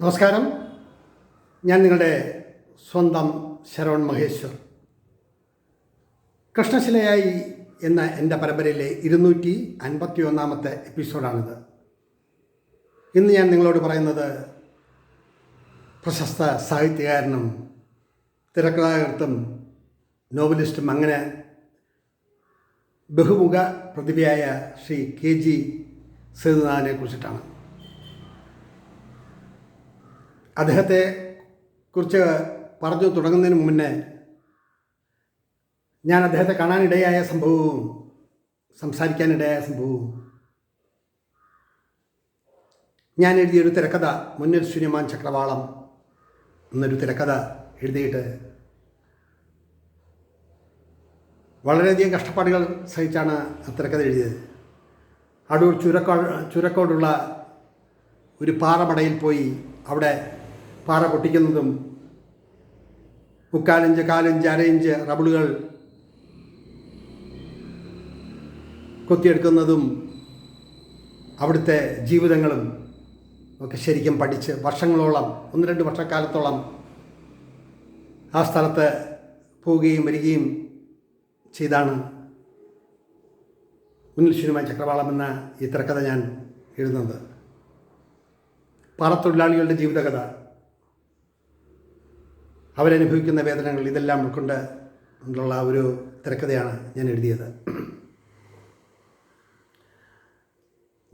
നമസ്കാരം. ഞാൻ നിങ്ങളുടെ സ്വന്തം ശരവൺ മഹേശ്വർ. കൃഷ്ണശിലയായി എന്ന എന്റെ പരമ്പരയിലെ ഇരുന്നൂറ്റി അൻപത്തി ഒന്നാമത്തെ എപ്പിസോഡാണിത്. ഇന്ന് ഞാൻ നിങ്ങളോട് പറയുന്നത് പ്രശസ്ത സാഹിത്യകാരനും തിരക്കഥാകൃത്തും നോവലിസ്റ്റും അങ്ങനെ ബഹുമുഖ പ്രതിഭയായ ശ്രീ കെ ജി സേതുനാഥനെ കുറിച്ചിട്ടാണ്. അദ്ദേഹത്തെ കുറിച്ച് പറഞ്ഞു തുടങ്ങുന്നതിന് മുന്നേ ഞാൻ അദ്ദേഹത്തെ കാണാനിടയായ സംഭവവും സംസാരിക്കാനിടയായ സംഭവവും. ഞാൻ എഴുതിയൊരു തിരക്കഥ മുന്നിൽ ശൂന്യമാൻ ചക്രവാളം എന്നൊരു തിരക്കഥ എഴുതിയിട്ട് വളരെയധികം കഷ്ടപ്പാടുകൾ സഹിച്ചാണ് ആ തിരക്കഥ എഴുതിയത്. അടൂർ ചുരക്കോ ചുരക്കോടുള്ള ഒരു പാറമടയിൽ പോയി അവിടെ പാറ പൊട്ടിക്കുന്നതും മുക്കാലിഞ്ച് കാലിഞ്ച് അരയിഞ്ച് റബിളുകൾ കൊത്തിയെടുക്കുന്നതും അവിടുത്തെ ജീവിതങ്ങളും ഒക്കെ ശരിക്കും പഠിച്ച് വർഷങ്ങളോളം ഒന്ന് രണ്ട് വർഷക്കാലത്തോളം ആ സ്ഥലത്ത് പോവുകയും വരികയും ചെയ്താണ് മുന്നിൽ ശിവമായ ചക്രവാളം എന്ന ഈ തിരക്കഥ ഞാൻ എഴുതുന്നത്. പാറത്തൊഴിലാളികളുടെ ജീവിതകഥ. അവരനുഭവിക്കുന്ന വേദനകൾ ഇതെല്ലാം ഉൾക്കൊണ്ട് ഉള്ള ഒരു തിരക്കഥയാണ് ഞാൻ എഴുതിയത്.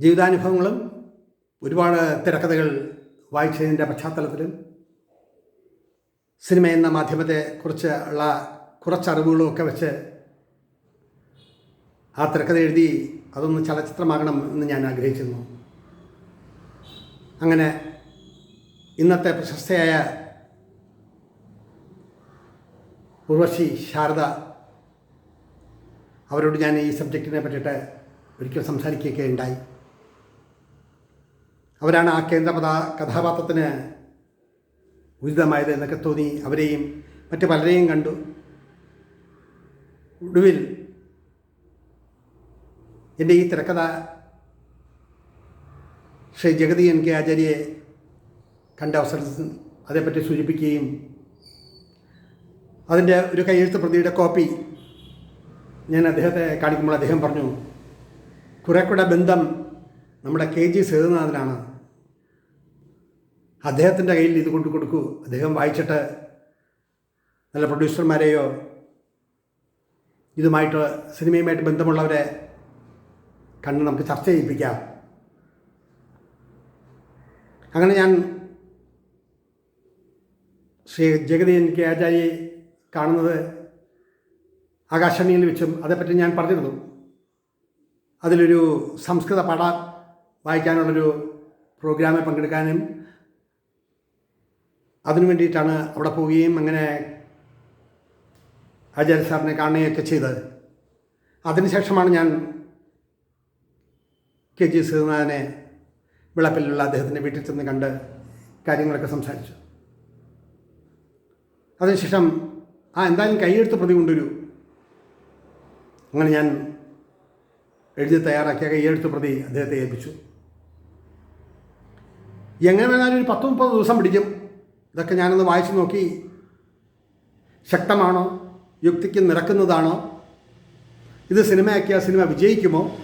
ജീവിതാനുഭവങ്ങളും ഒരുപാട് തിരക്കഥകൾ വായിച്ചതിന്റെ പശ്ചാത്തലത്തിലും സിനിമ എന്ന മാധ്യമത്തെ കുറിച്ച് ഉള്ള കുറച്ചറിവുകളും ഒക്കെ വെച്ച് ആ തിരക്കഥ എഴുതി അതൊന്ന് ചലച്ചിത്രമാകണം എന്ന് ഞാൻ ആഗ്രഹിച്ചിരുന്നു. അങ്ങനെ ഇന്നത്തെ പ്രശസ്തയായ ഉർവശി ശാരദ അവരോട് ഞാൻ ഈ സബ്ജക്റ്റിനെ പറ്റിയിട്ട് ഒരിക്കൽ സംസാരിക്കുകയൊക്കെ ഉണ്ടായി. അവരാണ് ആ കേന്ദ്ര പദാ കഥാപാത്രത്തിന് ഉചിതമായത് എന്നൊക്കെ തോന്നി അവരെയും മറ്റു പലരെയും കണ്ടു. ഒടുവിൽ എന്റെ ഈ തിരക്കഥ ശ്രീ ജഗതി എൻ കെ ആചാര്യയെ കണ്ട അവസരത്തിൽ അതേപ്പറ്റി സൂചിപ്പിക്കുകയും അതിന്റെ ഒരു കയ്യെഴുത്ത് പ്രതിയുടെ കോപ്പി ഞാൻ അദ്ദേഹത്തെ കാണിക്കുമ്പോൾ അദ്ദേഹം പറഞ്ഞു കുറെ കൂടെ ബന്ധം നമ്മുടെ കെ ജി സേതുനാഥനാണ്. അദ്ദേഹത്തിന്റെ കയ്യിൽ ഇത് കൊണ്ടു കൊടുക്കൂ. അദ്ദേഹം വായിച്ചിട്ട് നല്ല പ്രൊഡ്യൂസർമാരെയോ ഇതുമായിട്ട് സിനിമയുമായിട്ട് ബന്ധമുള്ളവരെ കണ്ട് നമുക്ക് ചർച്ച ചെയ്യിപ്പിക്കാം. അങ്ങനെ ഞാൻ ശ്രീ ജഗതി എൻ കെ കാണുന്നത് ആകാശവാണിയിൽ വെച്ചും അതേപ്പറ്റി ഞാൻ പറഞ്ഞിരുന്നു. അതിലൊരു സംസ്കൃത പട വായിക്കാനുള്ളൊരു പ്രോഗ്രാമിൽ പങ്കെടുക്കാനും അതിനു വേണ്ടിയിട്ടാണ് അവിടെ പോവുകയും അങ്ങനെ ആചാര്യ സാറിനെ കാണുകയൊക്കെ ചെയ്തത്. അതിനുശേഷമാണ് ഞാൻ കെ ജി ശ്രീനാഥനെ വിളപ്പിലുള്ള അദ്ദേഹത്തിന്റെ വീട്ടിൽ ചെന്ന് കണ്ട് കാര്യങ്ങളൊക്കെ സംസാരിച്ചു. അതിനുശേഷം ആ എന്തായാലും കൈയെടുത്ത് പ്രതി കൊണ്ടുവരൂ. അങ്ങനെ ഞാൻ എഴുതി തയ്യാറാക്കിയ കൈയെഴുത്ത് പ്രതി അദ്ദേഹത്തെ ഏൽപ്പിച്ചു. എങ്ങനെ വേണമെങ്കിലും ഒരു പത്ത് മുപ്പത് ദിവസം പിടിക്കും. ഇതൊക്കെ ഞാനൊന്ന് വായിച്ചു നോക്കി. ശക്തമാണോ? യുക്തിക്ക് നിറക്കുന്നതാണോ ഇത് സിനിമയാക്കിയാൽ സിനിമ വിജയിക്കുമോ?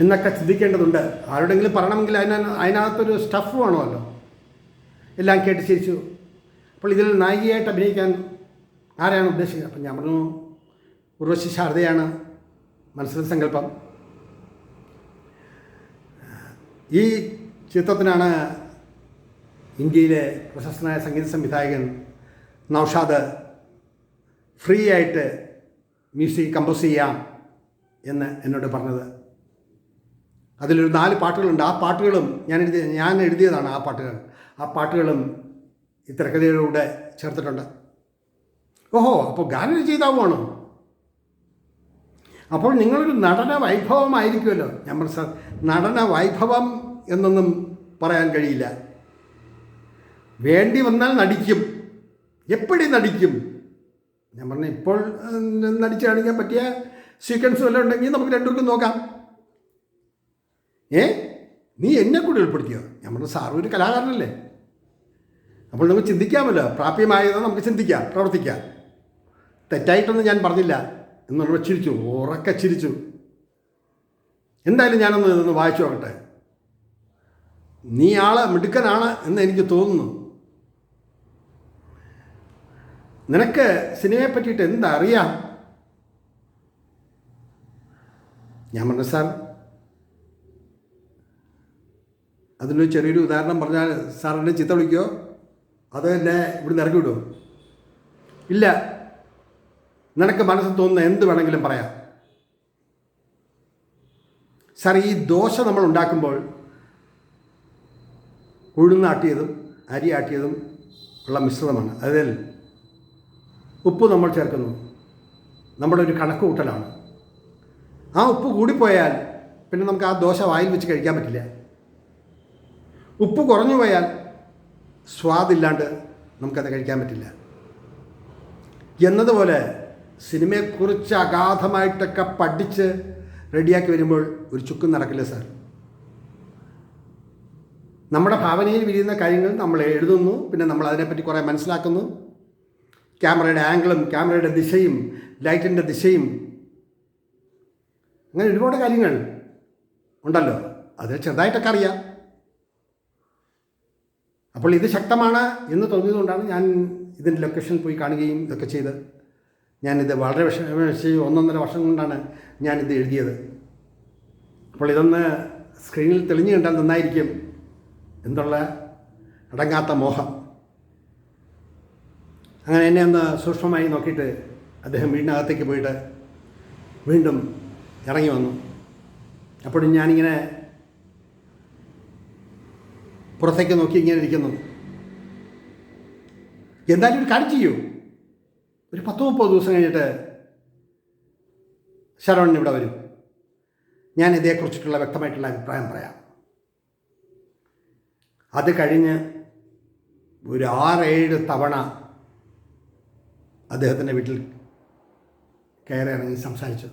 എന്നൊക്കെ ചിന്തിക്കേണ്ടതുണ്ട്. ആരോടെങ്കിലും പറയണമെങ്കിൽ അതിന അതിനകത്തൊരു സ്റ്റഫ് വേണമല്ലോ. എല്ലാം കേട്ട് ചിരിച്ചു. അപ്പോൾ ഇതിൽ നായികയായിട്ട് അഭിനയിക്കാൻ ആരാണ് ഉദ്ദേശിക്കുന്നത്? അപ്പം ഞാൻ പറഞ്ഞു ഉർവശി ശാരദയാണ് മനസ്സിൽ സങ്കല്പം. ഈ ചിത്രത്തിനാണ് ഇന്ത്യയിലെ പ്രശസ്തനായ സംഗീത സംവിധായകൻ നൗഷാദ് ഫ്രീ ആയിട്ട് മ്യൂസിക് കമ്പോസ് ചെയ്യാം എന്ന് എന്നോട് പറഞ്ഞത്. അതിലൊരു നാല് പാട്ടുകളുണ്ട്. ആ പാട്ടുകളും ഞാൻ എഴുതിയ ഞാൻ എഴുതിയതാണ് ആ പാട്ടുകൾ. ആ പാട്ടുകളും ഈ തിരക്കഥയിലൂടെ ചേർത്തിട്ടുണ്ട്. ഓഹോ അപ്പോൾ ഗാനരചയിതാവുമാണോ അപ്പോൾ നിങ്ങളൊരു നടന വൈഭവമായിരിക്കുമല്ലോ. നമ്മൾ സർ നടന വൈഭവം എന്നൊന്നും പറയാൻ കഴിയില്ല. വേണ്ടി വന്നാൽ നടിക്കും. എപ്പോഴും നടിക്കും? ഞാൻ പറഞ്ഞു ഇപ്പോൾ നടിച്ചാണെങ്കിൽ പറ്റിയ സീക്വൻസ് വല്ലതും ഉണ്ടെങ്കിൽ നമുക്ക് രണ്ടുപേർക്കും നോക്കാം. ഏ? നീ എന്നെ കൂടി ഉൾപ്പെടുത്തിയോ? ഞാൻ പറഞ്ഞു സാർ ഒരു കലാകാരനല്ലേ? അപ്പോൾ നമുക്ക് ചിന്തിക്കാമല്ലോ. പ്രാപ്യമായത് നമുക്ക് ചിന്തിക്കാം പ്രവർത്തിക്കാം. തെറ്റായിട്ടൊന്നും ഞാൻ പറഞ്ഞില്ല എന്നുള്ള ചിരിച്ചു ഉറക്കെ ചിരിച്ചു. എന്തായാലും ഞാനൊന്ന് ഇതൊന്ന് വായിച്ചു നോക്കട്ടെ. നീ ആൾ മിടുക്കനാണ് എന്ന് എനിക്ക് തോന്നുന്നു. നിനക്ക് സിനിമയെ പറ്റിയിട്ട് എന്തറിയാം? ഞാൻ പറഞ്ഞു സാർ അതിനൊരു ചെറിയൊരു ഉദാഹരണം പറഞ്ഞാൽ സാറിന്റെ ചിത്ര വിളിക്കുമോ അതോ എന്നെ ഇവിടുന്ന് ഇറക്കി വിടുമോ ഇല്ല. നിനക്ക് മനസ്സിൽ തോന്നുന്ന എന്ത് വേണമെങ്കിലും പറയാം. സാർ ഈ ദോശ നമ്മൾ ഉണ്ടാക്കുമ്പോൾ ഉഴുന്നാട്ടിയതും അരി ആട്ടിയതും ഉള്ള മിശ്രിതമാണ്. അതിൽ ഉപ്പ് നമ്മൾ ചേർക്കുന്നു. നമ്മുടെ ഒരു കണക്ക് കൂട്ടലാണ്. ആ ഉപ്പ് കൂടിപ്പോയാൽ പിന്നെ നമുക്ക് ആ ദോശ വായിൽ വെച്ച് കഴിക്കാൻ പറ്റില്ല. ഉപ്പ് കുറഞ്ഞു പോയാൽ സ്വാദില്ലാണ്ട് നമുക്കത് കഴിക്കാൻ പറ്റില്ല. എന്നതുപോലെ സിനിമയെക്കുറിച്ച് അഗാധമായിട്ടൊക്കെ പഠിച്ച് റെഡിയാക്കി വരുമ്പോൾ ഒരു ചുക്കും നടക്കില്ല സാർ. നമ്മുടെ ഭാവനയിൽ വിരിയുന്ന കാര്യങ്ങൾ നമ്മൾ എഴുതുന്നു പിന്നെ നമ്മൾ അതിനെപ്പറ്റി കുറേ മനസ്സിലാക്കുന്നു. ക്യാമറയുടെ ആംഗിളും ക്യാമറയുടെ ദിശയും ലൈറ്റിന്റെ ദിശയും അങ്ങനെ ഒരുപാട് കാര്യങ്ങൾ ഉണ്ടല്ലോ. അത് ചെറുതായിട്ടൊക്കെ അറിയാം. അപ്പോൾ ഇത് ശക്തമാണ് എന്ന് തോന്നിയതുകൊണ്ടാണ് ഞാൻ ഇതിന്റെ ലൊക്കേഷൻ പോയി കാണുകയും ഇതൊക്കെ ചെയ്ത് ഞാനിത് വളരെ വിഷ ഒന്നൊന്നര വർഷം കൊണ്ടാണ് ഞാനിത് എഴുതിയത്. അപ്പോൾ ഇതൊന്ന് സ്ക്രീനിൽ തെളിഞ്ഞു കണ്ടാൽ നന്നായിരിക്കും എന്നുള്ള അടങ്ങാത്ത മോഹം. അങ്ങനെ എന്നെ ഒന്ന് സൂക്ഷ്മമായി നോക്കിയിട്ട് അദ്ദേഹം വീടിനകത്തേക്ക് പോയിട്ട് വീണ്ടും ഇറങ്ങി വന്നു. അപ്പോഴും ഞാനിങ്ങനെ പുറത്തേക്ക് നോക്കി ഇങ്ങനെ ഇരിക്കുന്നു. എന്തായാലും ഒരു കാര്യം ചെയ്യൂ. ഒരു പത്ത് മുപ്പത് ദിവസം കഴിഞ്ഞിട്ട് ശരവണൻ ഇവിടെ വരും. ഞാൻ ഇതേക്കുറിച്ചിട്ടുള്ള വ്യക്തമായിട്ടുള്ള അഭിപ്രായം പറയാം. അത് കഴിഞ്ഞ് ഒരു ആറേഴ് തവണ അദ്ദേഹത്തിന്റെ വീട്ടിൽ കയറി ഇറങ്ങി സംസാരിച്ചു.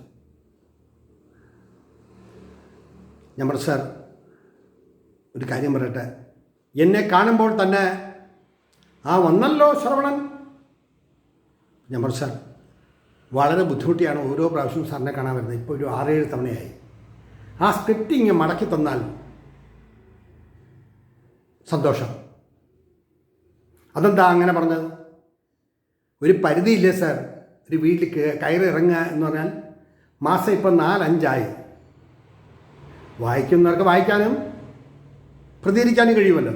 പറഞ്ഞു സാർ ഒരു കാര്യം പറയട്ടെ? എന്നെ കാണുമ്പോൾ തന്നെ ആ വന്നല്ലോ ശ്രവണൻ. ഞാൻ പറഞ്ഞു സാർ വളരെ ബുദ്ധിമുട്ടിയാണ് ഓരോ പ്രാവശ്യവും സാറിനെ കാണാൻ വരുന്നത്. ഇപ്പോൾ ഒരു ആറേഴ് തവണയായി. ആ സ്ക്രിപ്റ്റ് ഇങ്ങനെ മടക്കി തന്നാൽ സന്തോഷം. അതെന്താ അങ്ങനെ പറഞ്ഞത്? ഒരു പരിധിയില്ലേ സാർ? ഒരു വീട്ടിൽ കയറി ഇറങ്ങുക എന്ന് പറഞ്ഞാൽ മാസം ഇപ്പം നാലഞ്ചായി. വായിക്കുന്നവർക്ക് വായിക്കാനും പ്രതികരിക്കാനും കഴിയുമല്ലോ.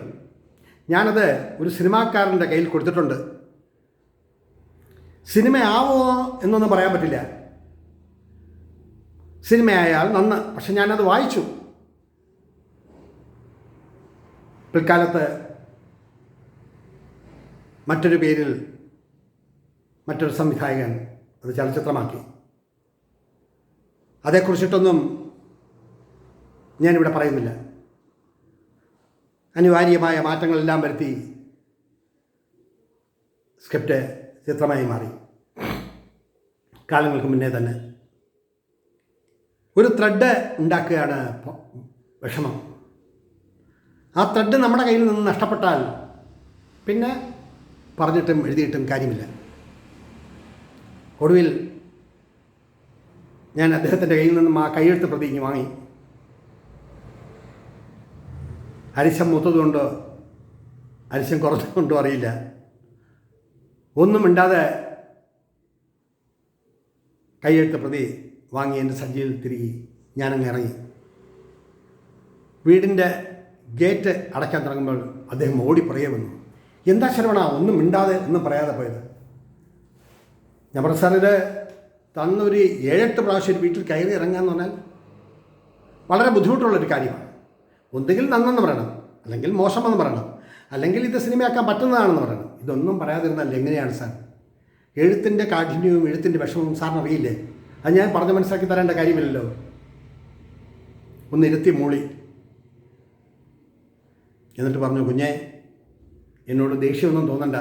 ഞാനത് ഒരു സിനിമാക്കാരന്റെ കയ്യിൽ കൊടുത്തിട്ടുണ്ട്. സിനിമയാവോ എന്നൊന്നും പറയാൻ പറ്റില്ല. സിനിമയായാൽ നന്ന്. പക്ഷെ ഞാനത് വായിച്ചു. പിൽക്കാലത്ത് മറ്റൊരു പേരിൽ മറ്റൊരു സംവിധായകൻ അത് ചലച്ചിത്രമാക്കി. അതേക്കുറിച്ചിട്ടൊന്നും ഞാനിവിടെ പറയുന്നില്ല. അനിവാര്യമായ മാറ്റങ്ങളെല്ലാം വരുത്തി സ്ക്രിപ്റ്റ് ചിത്രമായി മാറി. കാലങ്ങൾക്ക് മുന്നേ തന്നെ ഒരു ത്രെഡ് ഉണ്ടാക്കുകയാണ് വിഷമം. ആ ത്രെഡ് നമ്മുടെ കയ്യിൽ നിന്ന് നഷ്ടപ്പെട്ടാൽ പിന്നെ പറഞ്ഞിട്ടും എഴുതിയിട്ടും കാര്യമില്ല. ഒടുവിൽ ഞാൻ അദ്ദേഹത്തിന്റെ കയ്യിൽ നിന്നും ആ കൈയെഴുത്ത് പ്രതി വാങ്ങി. അരിശം മൂത്തതുകൊണ്ടോ അരിശം കുറഞ്ഞതുകൊണ്ടോ അറിയില്ല. ഒന്നും മിണ്ടാതെ കൈയെടുത്ത പ്രതി വാങ്ങി എന്റെ സഞ്ചിയിൽ തിരികെ ഞാനങ്ങ് ഇറങ്ങി. വീടിന്റെ ഗേറ്റ് അടയ്ക്കാൻ തുടങ്ങുമ്പോൾ അദ്ദേഹം ഓടി പറയേ വന്നു. എന്താ ശരവണ ഒന്നും മിണ്ടാതെ ഒന്നും പറയാതെ പോയത്? ഞാൻ ഇത് തന്നൊരു ഏഴെട്ട് പ്രാവശ്യം ഒരു വീട്ടിൽ കയറി ഇറങ്ങുക എന്ന് പറഞ്ഞാൽ വളരെ ബുദ്ധിമുട്ടുള്ളൊരു കാര്യമാണ്. ഒന്നുകിൽ നന്നെന്ന് പറയണം അല്ലെങ്കിൽ മോശമെന്ന് പറയണം അല്ലെങ്കിൽ ഇത് സിനിമയാക്കാൻ പറ്റുന്നതാണെന്ന് പറയണം. ഇതൊന്നും പറയാതിരുന്നാൽ എങ്ങനെയാണ് സാർ? എഴുത്തിന്റെ കാഠിന്യവും എഴുത്തിന്റെ വിഷമവും സാറിന് അറിയില്ലേ? അത് ഞാൻ പറഞ്ഞ് മനസ്സിലാക്കി തരേണ്ട കാര്യമില്ലല്ലോ. ഒന്ന് ഇരുത്തി മൂളി. എന്നിട്ട് പറഞ്ഞു കുഞ്ഞെ എന്നോട് ദേഷ്യമൊന്നും തോന്നണ്ട.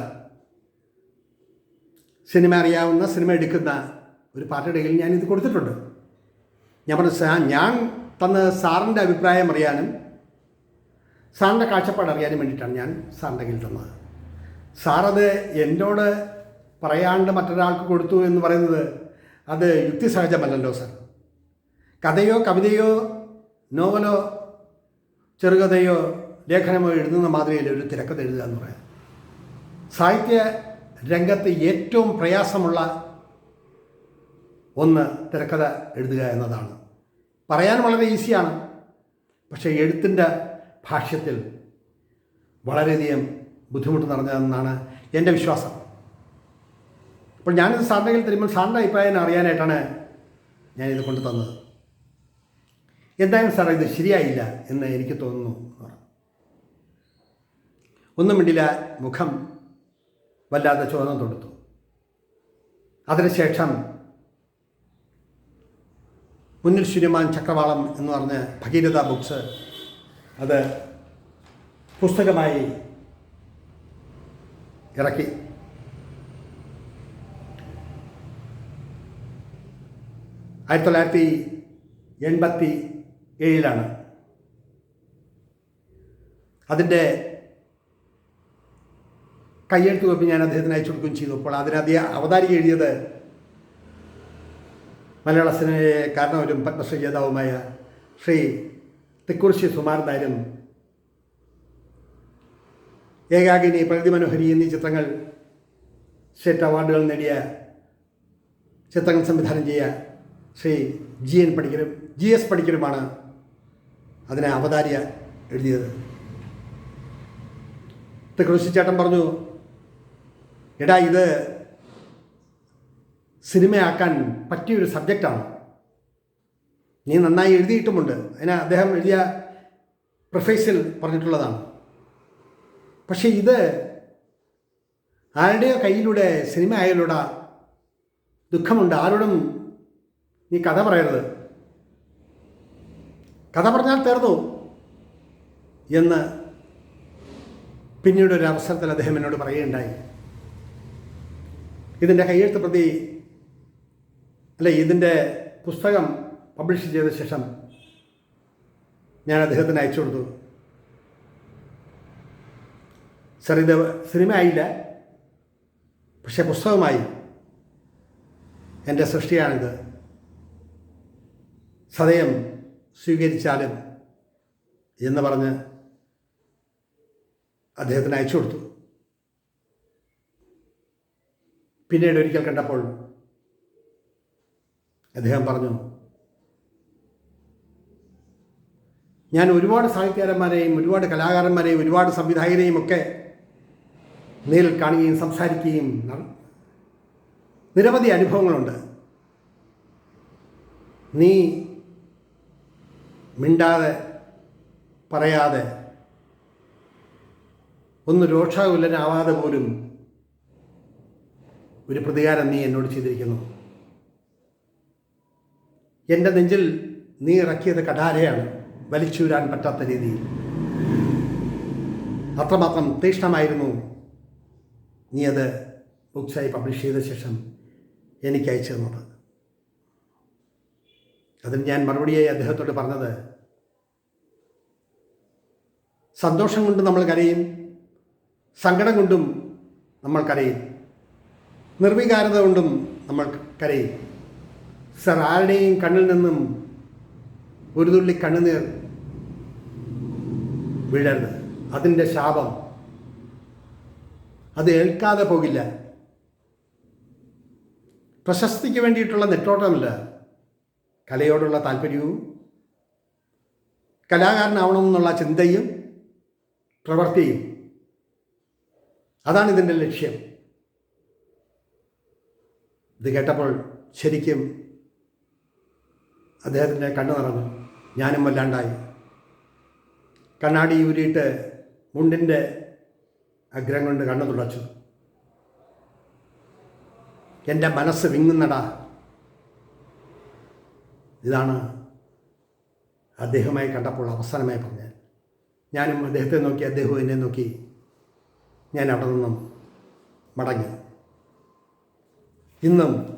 സിനിമ അറിയാവുന്ന സിനിമ എടുക്കുന്ന ഒരു പാർട്ടിയുടെ കയ്യിൽ ഇത് കൊടുത്തിട്ടുണ്ട്. ഞാൻ പറഞ്ഞു സാ ഞാൻ തന്ന സാറിന്റെ അഭിപ്രായം അറിയാനും സാറിന്റെ കാഴ്ചപ്പാട് അറിയാൻ വേണ്ടിയിട്ടാണ് ഞാൻ സാറിന്റെ കയ്യിൽ തന്നത്. സാറത് എന്നോട് പറയാണ്ട് മറ്റൊരാൾക്ക് കൊടുത്തു എന്ന് പറയുന്നത് അത് യുക്തിസഹജമല്ലല്ലോ സാർ. കഥയോ കവിതയോ നോവലോ ചെറുകഥയോ ലേഖനമോ എഴുതുന്ന മാതിരിയിൽ ഒരു തിരക്കഥ എഴുതുക എന്ന് പറയാം. സാഹിത്യ രംഗത്ത് ഏറ്റവും പ്രയാസമുള്ള ഒന്ന് തിരക്കഥ എഴുതുക എന്നതാണ്. പറയാൻ വളരെ ഈസിയാണ്. പക്ഷേ എഴുത്തിന്റെ ഭാഷ്യത്തിൽ വളരെയധികം ബുദ്ധിമുട്ട് നിറഞ്ഞതെന്നാണ് എന്റെ വിശ്വാസം. അപ്പോൾ ഞാനിത് സാറിന്റെ കയ്യിൽ തരുമ്പോൾ സാറിന്റെ അഭിപ്രായം അറിയാനായിട്ടാണ് ഞാനിത് കൊണ്ടു തന്നത്. എന്തായാലും സാറേ ഇത് ശരിയായില്ല എന്ന് എനിക്ക് തോന്നുന്നു. ഒന്നും മിണ്ടില്ല മുഖം വല്ലാതെ ചോദനം തൊടുത്തു. അതിനുശേഷം മുന്നിൽ ശ്രീമാൻ ചക്രവാളം എന്ന് പറഞ്ഞ് ഭഗീരഥ ബുക്സ് അത് പുസ്തകമായി ഇറക്കി. ആയിരത്തി തൊള്ളായിരത്തി എൺപത്തി ഏഴിലാണ് അതിന്റെ കയ്യെഴുത്ത് കോപ്പി ഞാൻ അദ്ദേഹത്തിന് അയച്ചു കൊടുക്കുകയും ചെയ്തു. അപ്പോൾ അതിനധികം അവതാരിക എഴുതിയത് മലയാള സിനിമയെ കാരണവരും പത്മശ്രീ ജേതാവുമായ ശ്രീ തിക്കുറിശി സുമാരൻ നായരും ഏകാകിനി പ്രകൃതി മനോഹരി എന്നീ ചിത്രങ്ങൾ സ്റ്റേറ്റ് അവാർഡുകൾ നേടിയ ചിത്രങ്ങൾ സംവിധാനം ചെയ്യുക ശ്രീ ജി എൻ പണിക്കരും ജി എസ് പണിക്കരുമാണ് അതിനെ അവതാരിയ എഴുതിയത്. തിക്കുറിശി ചേട്ടൻ പറഞ്ഞു എടാ ഇത് സിനിമയാക്കാൻ പറ്റിയൊരു സബ്ജക്റ്റാണ്. നീ നന്നായി എഴുതിയിട്ടുമുണ്ട്. അതിന് അദ്ദേഹം എഴുതിയ പ്രൊഫൈസിൽ പറഞ്ഞിട്ടുള്ളതാണ്. പക്ഷേ ഇത് ആരുടെയോ കയ്യിലൂടെ സിനിമ ആയാലൂടെ ദുഃഖമുണ്ട്. ആരോടും നീ കഥ പറയരുത്. കഥ പറഞ്ഞാൽ തീർന്നു എന്ന് പിന്നീട് ഒരു അവസരത്തിൽ അദ്ദേഹം എന്നോട് പറയുകയുണ്ടായി. ഇതിന്റെ കയ്യെഴുത്ത് പ്രതി അല്ലെ ഇതിന്റെ പുസ്തകം പബ്ലിഷ് ചെയ്ത ശേഷം ഞാൻ അദ്ദേഹത്തിന് അയച്ചു കൊടുത്തു. സർ ഇത് സിനിമ ആയില്ല. പക്ഷേ പുസ്തകമായി എന്റെ സൃഷ്ടിയാണിത്. സദയം സ്വീകരിച്ചാലും എന്ന് പറഞ്ഞ് അദ്ദേഹത്തിന് അയച്ചു കൊടുത്തു. പിന്നീട് ഒരിക്കൽ കണ്ടപ്പോൾ അദ്ദേഹം പറഞ്ഞു ഞാൻ ഒരുപാട് സാഹിത്യകാരന്മാരെയും ഒരുപാട് കലാകാരന്മാരെയും ഒരുപാട് സംവിധായകരെയും ഒക്കെ നേരിൽ കാണുകയും സംസാരിക്കുകയും നിരവധി അനുഭവങ്ങളുണ്ട്. നീ മിണ്ടാതെ പറയാതെ ഒന്ന് രോഷാകുലനാവാതെ പോലും ഒരു പ്രതികാരം നീ എന്നോട് ചെയ്തിരിക്കുന്നു. എന്റെ നെഞ്ചിൽ നീ ഇറക്കിയത് കടാരയാണ് വലിച്ചൂരാൻ പറ്റാത്ത രീതിയിൽ. അത്രമാത്രം തീക്ഷ്ണമായിരുന്നു നീ അത് ബുക്സായി പബ്ലിഷ് ചെയ്ത ശേഷം എനിക്ക് അയച്ചു തന്നത്. അതിന് ഞാൻ മറുപടിയായി അദ്ദേഹത്തോട് പറഞ്ഞത് സന്തോഷം കൊണ്ട് നമ്മൾ കരയും സങ്കടം കൊണ്ടും നമ്മൾ കരയും നിർവികാരത കൊണ്ടും നമ്മൾ കരയും. സർ ആരുടെയും കണ്ണിൽ നിന്നും ഒരു തുള്ളി കണ്ണുനീർ വീഴരുത്. അതിന്റെ ശാപം. അത് ഏൽക്കാതെ പോകില്ല. പ്രശസ്തിക്ക് വേണ്ടിയിട്ടുള്ള നെട്ടോട്ടമല്ല. കലയോടുള്ള താല്പര്യവും കലാകാരനാവണമെന്നുള്ള ചിന്തയും പ്രവൃത്തിയും. അതാണ് ഇതിന്റെ ലക്ഷ്യം. ഇത് കേട്ടപ്പോൾ ശരിക്കും അദ്ദേഹത്തിന്റെ കണ്ണു നിറഞ്ഞു. ഞാനും വല്ലാണ്ടായി. കണ്ണാടി ഊരിയിട്ട് മുണ്ടിന്റെ അഗ്രം കൊണ്ട് കണ്ണു തുടച്ചു. എന്റെ മനസ്സ് വിങ്ങുന്നടാ. ഇതാണ് അദ്ദേഹമായി കണ്ടപ്പോൾ അവസാനമായി പറഞ്ഞത്. ഞാനും അദ്ദേഹത്തെ നോക്കി അദ്ദേഹവും എന്നെ നോക്കി ഞാൻ അവിടെ നിന്നും മടങ്ങി. ഇന്നും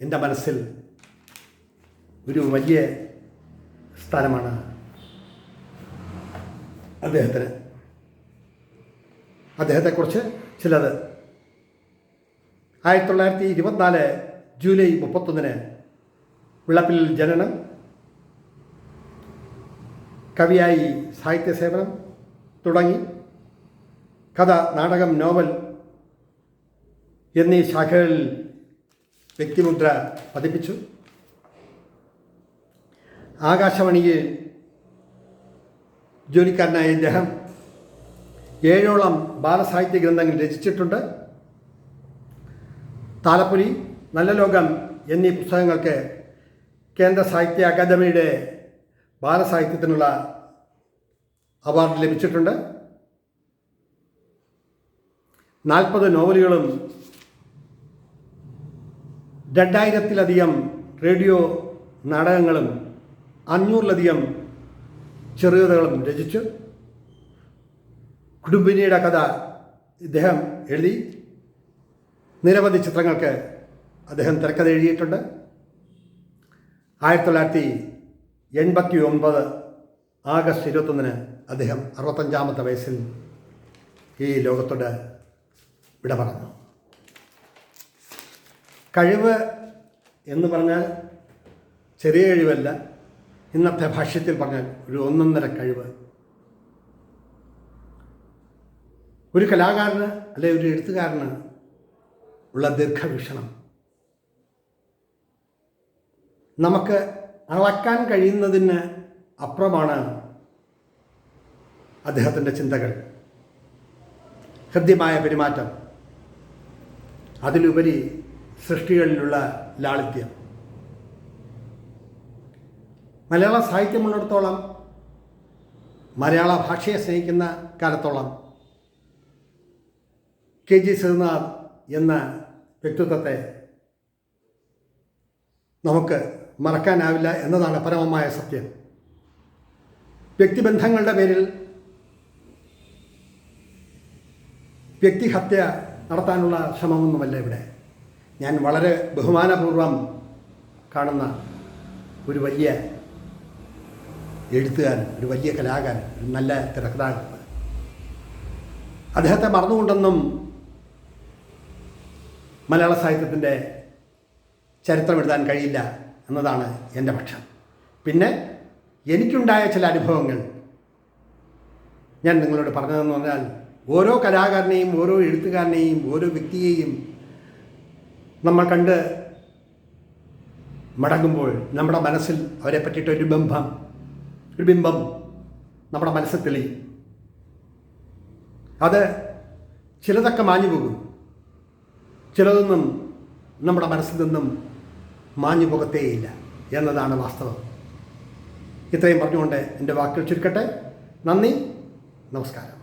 എന്റെ മനസ്സിൽ ഒരു വലിയ സ്ഥലമാണ്. അദ്ദേഹത്തിന്. അദ്ദേഹത്തെക്കുറിച്ച് ചിലത്. ആയിരത്തി തൊള്ളായിരത്തി ഇരുപത്തിനാല് ജൂലൈ മുപ്പത്തൊന്നിന് വിളപ്പിൽ ജനനം. കവിയായി സാഹിത്യ സേവനം തുടങ്ങി. കഥ നാടകം നോവൽ എന്നീ ശാഖകളിൽ വ്യക്തിമുദ്ര പതിപ്പിച്ചു. ആകാശവാണിയിൽ ജോലിക്കാരനായ ഇദ്ദേഹം ഏഴോളം ബാലസാഹിത്യ ഗ്രന്ഥങ്ങൾ രചിച്ചിട്ടുണ്ട്. താലപ്പൊലി നല്ല ലോകം എന്നീ പുസ്തകങ്ങൾക്ക് കേന്ദ്ര സാഹിത്യ അക്കാദമിയുടെ ബാലസാഹിത്യത്തിനുള്ള അവാർഡ് ലഭിച്ചിട്ടുണ്ട്. നാൽപ്പത് നോവലുകളും രണ്ടായിരത്തിലധികം റേഡിയോ നാടകങ്ങളും അഞ്ഞൂറിലധികം ചെറുകഥകളും രചിച്ചു. കുടുംബിനിയുടെ കഥ ഇദ്ദേഹം എഴുതി. നിരവധി ചിത്രങ്ങൾക്ക് അദ്ദേഹം തിരക്കഥ എഴുതിയിട്ടുണ്ട് ആയിരത്തി തൊള്ളായിരത്തി എൺപത്തി ഒൻപത് ആഗസ്റ്റ് ഇരുപത്തൊന്നിന് അദ്ദേഹം അറുപത്തഞ്ചാമത്തെ വയസ്സിൽ ഈ ലോകത്തോട് വിട പറഞ്ഞു. കഴിവ് എന്ന് പറഞ്ഞാൽ ചെറിയ കഴിവല്ല ഇന്നത്തെ ഭാഷ്യത്തിൽ പറഞ്ഞാൽ ഒരു ഒന്നൊന്നര കഴിവ്. ഒരു കലാകാരന് അല്ലെ ഒരു എഴുത്തുകാരന് ഉള്ള ദീർഘവീക്ഷണം. നമുക്ക് അളക്കാൻ കഴിയുന്നതിന് അപ്പുറമാണ് അദ്ദേഹത്തിന്റെ ചിന്തകൾ. ഹൃദ്യമായ പെരുമാറ്റം. അതിലുപരി സൃഷ്ടികളിലുള്ള ലാളിത്യം. മലയാള സാഹിത്യമുള്ളിടത്തോളം മലയാള ഭാഷയെ സ്നേഹിക്കുന്ന കാലത്തോളം കെ ജി ശ്രീനാഥ് എന്ന വ്യക്തിത്വത്തെ നമുക്ക് മറക്കാനാവില്ല എന്നതാണ് പരമമായ സത്യം. വ്യക്തിബന്ധങ്ങളുടെ പേരിൽ വ്യക്തിഹത്യ നടത്താനുള്ള ശ്രമമൊന്നുമല്ല ഇവിടെ. ഞാൻ വളരെ ബഹുമാനപൂർവം കാണുന്ന ഒരു വലിയ എഴുത്തുകാരൻ ഒരു വലിയ കലാകാരൻ ഒരു നല്ല തിരക്കഥാകൃത്ത്. അദ്ദേഹത്തെ മറന്നുകൊണ്ടൊന്നും മലയാള സാഹിത്യത്തിന്റെ ചരിത്രം എഴുതാൻ കഴിയില്ല എന്നതാണ് എന്റെ പക്ഷം. പിന്നെ എനിക്കുണ്ടായ ചില അനുഭവങ്ങൾ ഞാൻ നിങ്ങളോട് പറഞ്ഞതെന്ന് പറഞ്ഞാൽ ഓരോ കലാകാരനെയും ഓരോ എഴുത്തുകാരനെയും ഓരോ വ്യക്തിയെയും നമ്മൾ കണ്ട് മടങ്ങുമ്പോൾ നമ്മുടെ മനസ്സിൽ അവരെ പറ്റിയിട്ടൊരു ബന്ധം ഒരു ബിംബം നമ്മുടെ മനസ്സിൽ തെളിയും. അത് ചിലതൊക്കെ മാഞ്ഞു പോകും. ചിലതൊന്നും നമ്മുടെ മനസ്സിൽ നിന്നും മാഞ്ഞു പോകത്തേയില്ല എന്നതാണ് വാസ്തവം. ഇത്രയും പറഞ്ഞുകൊണ്ട് എന്റെ വാക്കുകൾ ചുരുക്കട്ടെ. നന്ദി. നമസ്കാരം.